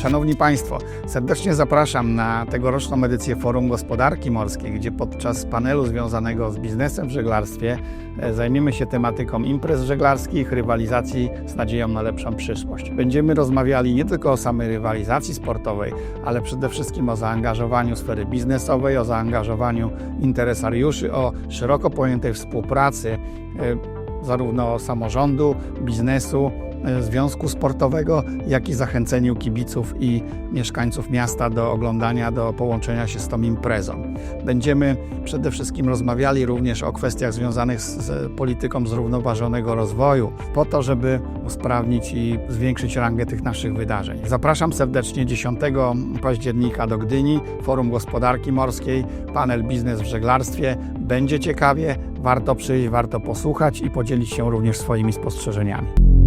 Szanowni Państwo, serdecznie zapraszam na tegoroczną edycję Forum Gospodarki Morskiej, gdzie podczas panelu związanego z biznesem w żeglarstwie e, zajmiemy się tematyką imprez żeglarskich, rywalizacji z nadzieją na lepszą przyszłość. Będziemy rozmawiali nie tylko o samej rywalizacji sportowej, ale przede wszystkim o zaangażowaniu sfery biznesowej, o zaangażowaniu interesariuszy, o szeroko pojętej współpracy e, zarówno samorządu, biznesu, związku sportowego, jak i zachęceniu kibiców i mieszkańców miasta do oglądania, do połączenia się z tą imprezą. Będziemy przede wszystkim rozmawiali również o kwestiach związanych z, z polityką zrównoważonego rozwoju, po to, żeby usprawnić i zwiększyć rangę tych naszych wydarzeń. Zapraszam serdecznie 10 października do Gdyni, Forum Gospodarki Morskiej, panel Biznes w żeglarstwie. Będzie ciekawie, warto przyjść, warto posłuchać i podzielić się również swoimi spostrzeżeniami.